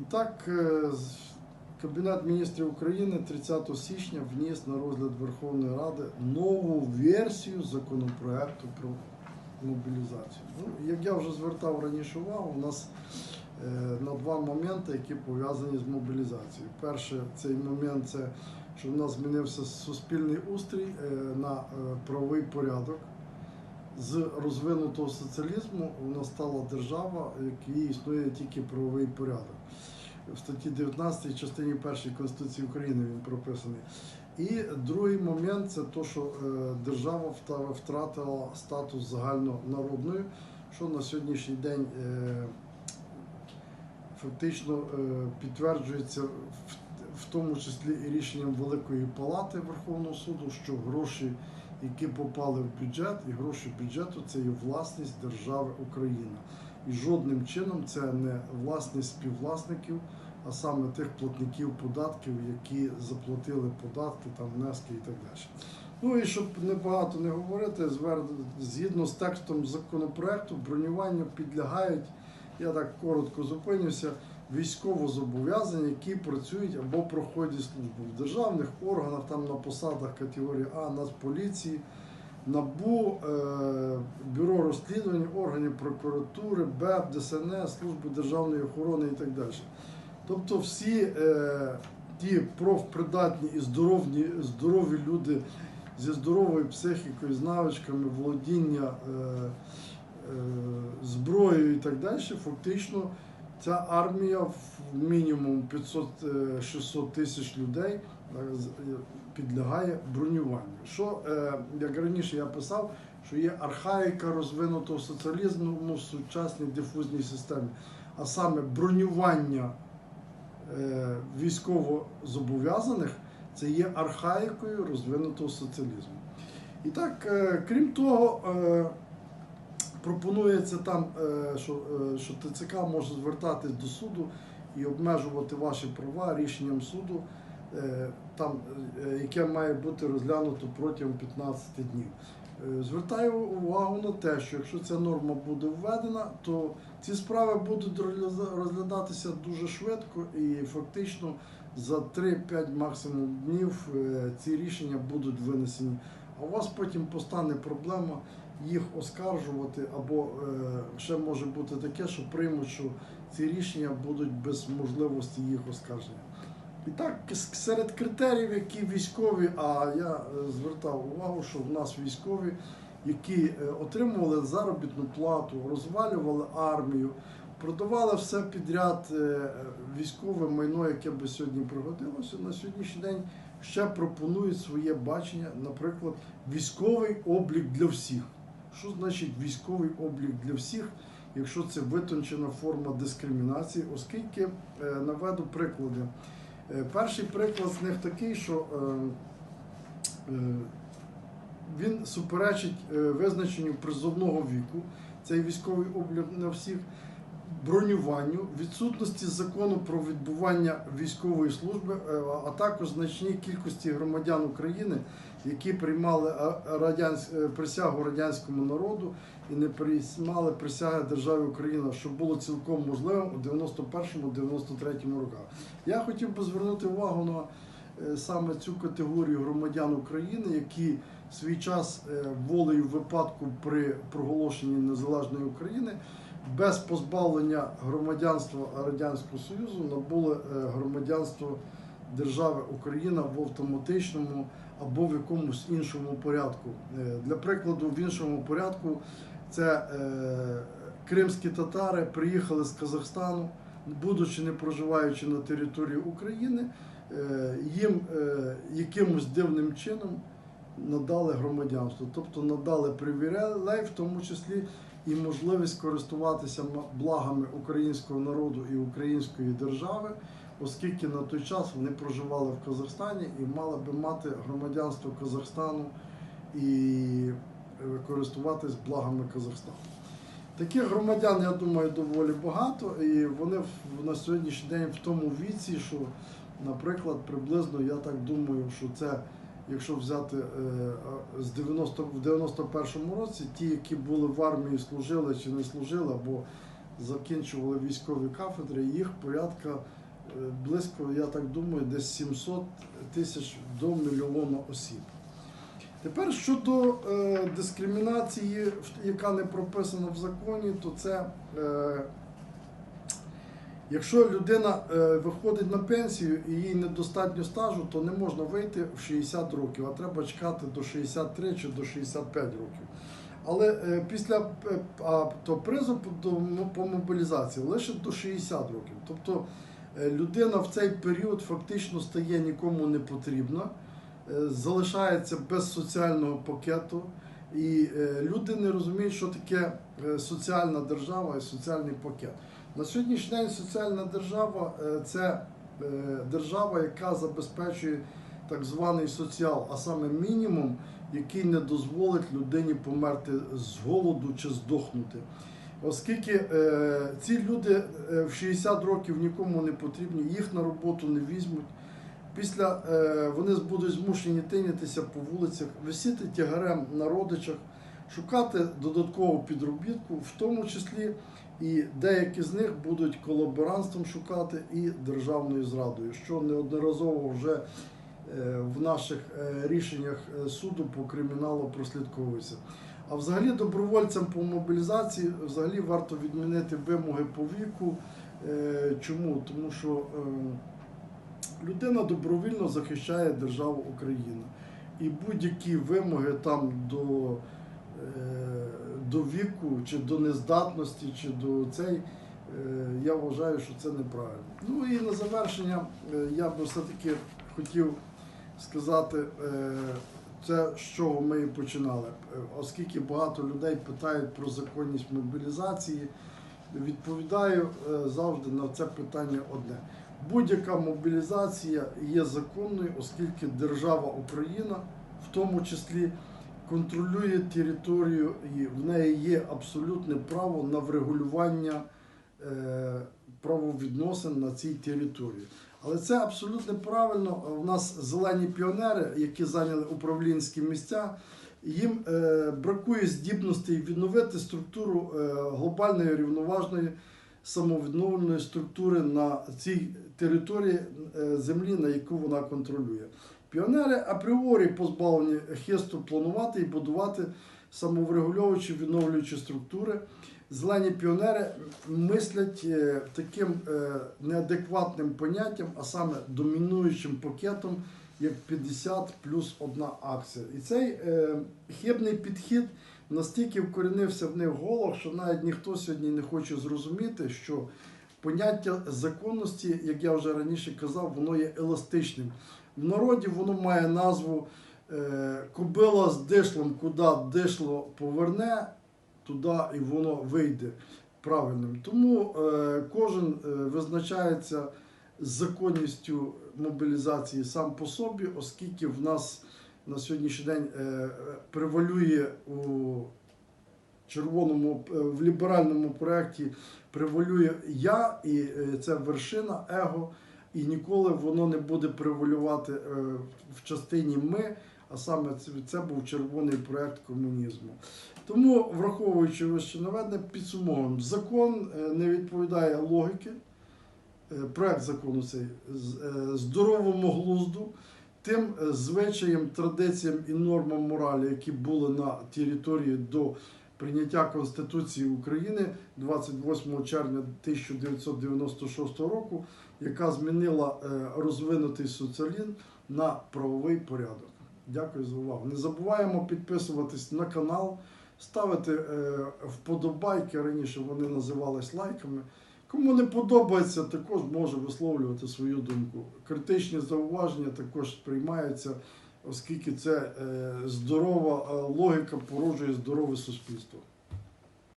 І так, е, Кабінет міністрів України 30 січня вніс на розгляд Верховної Ради нову версію законопроекту про мобілізацію. Ну, як я вже звертав раніше увагу, у нас е, на два моменти, які пов'язані з мобілізацією. Перше, цей момент це що в нас змінився суспільний устрій е, на правовий порядок. З розвинутого соціалізму у стала держава, в якій існує тільки правовий порядок. В статті 19 частині 1 Конституції України він прописаний. І другий момент це те, що е, держава втратила статус загальнонародної, що на сьогоднішній день е, фактично е, підтверджується в тому числі і рішенням Великої Палати Верховного суду, що гроші, які попали в бюджет, і гроші бюджету це є власність держави Україна. І жодним чином це не власність співвласників, а саме тих платників податків, які заплатили податки, там внески і так далі. Ну і щоб небагато не говорити, згідно з текстом законопроекту, бронюванню підлягають, я так коротко зупинюся, військовозобов'язані, які працюють або проходять службу в державних органах, там на посадах категорії А, Нацполіції, НАБУ, е, Бюро розслідувань, органів прокуратури, БЕП, ДСНС, Служби державної охорони і так далі. Тобто всі е, ті профпридатні і здорові, здорові люди зі здоровою психікою, з навичками володіння е, зброєю і так далі, фактично ця армія в мінімум 500-600 тисяч людей е, е, підлягає бронюванню. Що, е, як раніше я писав, що є архаїка розвинутого соціалізму в сучасній дифузній системі, а саме бронювання е, військовозобов'язаних це є архаїкою розвинутого соціалізму. І так, е, крім того, е, пропонується там, е, що, е, що ТЦК може звертатись до суду і обмежувати ваші права рішенням суду, е, там, яке має бути розглянуто протягом 15 днів. Звертаю увагу на те, що якщо ця норма буде введена, то ці справи будуть розглядатися дуже швидко і фактично за 3-5 максимум днів ці рішення будуть винесені. А у вас потім постане проблема їх оскаржувати, або е, ще може бути таке, що приймуть, що ці рішення будуть без можливості їх оскарження. І так, серед критеріїв, які військові, а я е, звертав увагу, що в нас військові, які е, отримували заробітну плату, розвалювали армію, продавали все підряд військове майно, яке би сьогодні пригодилося, на сьогоднішній день ще пропонують своє бачення, наприклад, військовий облік для всіх. Що значить військовий облік для всіх, якщо це витончена форма дискримінації, оскільки е, наведу приклади. Е, Перший приклад з них такий, що е, він суперечить визначенню призовного віку, цей військовий облік на всіх, бронюванню, відсутності закону про відбування військової служби, е, а також значній кількості громадян України, які приймали е, радянсь- е, присягу радянському народу і не приймали присяги державі Україна, що було цілком можливим у 91-93 роках. Я хотів би звернути увагу на саме цю категорію громадян України, які свій час волею випадку при проголошенні незалежної України без позбавлення громадянства Радянського Союзу набули е, громадянство держави Україна в автоматичному або в якомусь іншому порядку. Е, Для прикладу, в іншому порядку це е, кримські татари приїхали з Казахстану, будучи не проживаючи на території України, їм якимось дивним чином надали громадянство, тобто надали привілей, в тому числі і можливість користуватися благами українського народу і української держави, оскільки на той час вони проживали в Казахстані і мали би мати громадянство Казахстану і е, користуватись благами Казахстану. Таких громадян, я думаю, доволі багато, і вони на сьогоднішній день в тому віці, що, наприклад, приблизно я так думаю, що це, якщо взяти е, з 90, в 91-му році, ті, які були в армії, служили чи не служили, або закінчували військові кафедри, їх порядка е, близько, я так думаю, десь 700 тисяч до мільйона осіб. Тепер щодо е, дискримінації, яка не прописана в законі, то це якщо людина е, виходить на пенсію і їй недостатньо стажу, то не можна вийти в 60 років, а треба чекати до 63 чи до 65 років. Але е, після е, то призов до, по мобілізації лише до 60 років. Тобто людина в цей період фактично стає нікому не потрібна, залишається без соціального пакету, і люди не розуміють, що таке соціальна держава і соціальний пакет. На сьогоднішній день соціальна держава е, це е, держава, яка забезпечує так званий соціал, а саме мінімум, який не дозволить людині померти з голоду чи здохнути. Оскільки е, ці люди е, в 60 років нікому не потрібні, їх на роботу не візьмуть. Після е, вони будуть змушені тинятися по вулицях, висіти тягарем на родичах, шукати додаткову підробітку, в тому числі і деякі з них будуть колаборантством шукати і державною зрадою, що неодноразово вже е, в наших е, рішеннях е, суду по криміналу прослідковується. А взагалі добровольцям по мобілізації взагалі варто відмінити вимоги по віку. Чому? Тому що е, людина добровільно захищає державу Україна. І будь-які вимоги там до, до віку, чи до нездатності, чи до цей, е, я вважаю, що це неправильно. Ну і на завершення е, я би все-таки хотів сказати, е, це з чого ми і починали. Е, Оскільки багато людей питають про законність мобілізації, відповідаю е, завжди на це питання одне. Будь-яка мобілізація є законною, оскільки держава Україна, в тому числі, контролює територію і в неї є абсолютне право на врегулювання е, правовідносин на цій території. Але це абсолютно правильно. У нас зелені піонери, які зайняли управлінські місця, їм е, бракує здібностей відновити структуру е, глобальної рівноважної самовідновленої структури на цій території землі, на яку вона контролює. Піонери апріорі позбавлені хисту планувати і будувати самоврегульовуючі відновлюючі структури. Зелені піонери мислять е, таким е, неадекватним поняттям, а саме домінуючим пакетом, як 50 плюс одна акція. І цей е, хибний підхід настільки вкорінився в них в головах, що навіть ніхто сьогодні не хоче зрозуміти, що поняття законності, як я вже раніше казав, воно є еластичним. В народі воно має назву е, кобила з дишлом, куди дишло поверне, туди і воно вийде правильним. Тому е, кожен е, визначається законністю мобілізації сам по собі, оскільки в нас на сьогоднішній день превалює у червоному в ліберальному проєкті превалює я, і це вершина его, і ніколи воно не буде превалювати е, в частині ми, а саме це, був червоний проєкт комунізму. Тому, враховуючи вище наведене, підсумовуємо, закон е, не відповідає логіки, е, проект закону цей здоровому глузду, тим звичаям, традиціям і нормам моралі, які були на території до прийняття Конституції України 28 червня 1996 року, яка змінила е, розвинутий соціалізм на правовий порядок. Дякую за увагу. Не забуваємо підписуватись на канал, ставити е, вподобайки. Раніше вони називались лайками. Кому не подобається, також може висловлювати свою думку. Критичні зауваження також сприймаються, оскільки це е, здорова е, логіка породжує здорове суспільство.